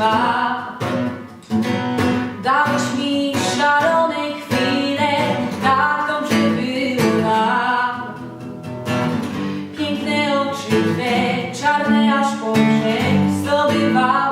trwa. Dałeś mi szalone chwile, taką, że była. Piękne oczy twe, czarne aż po brzeg, zdobywały.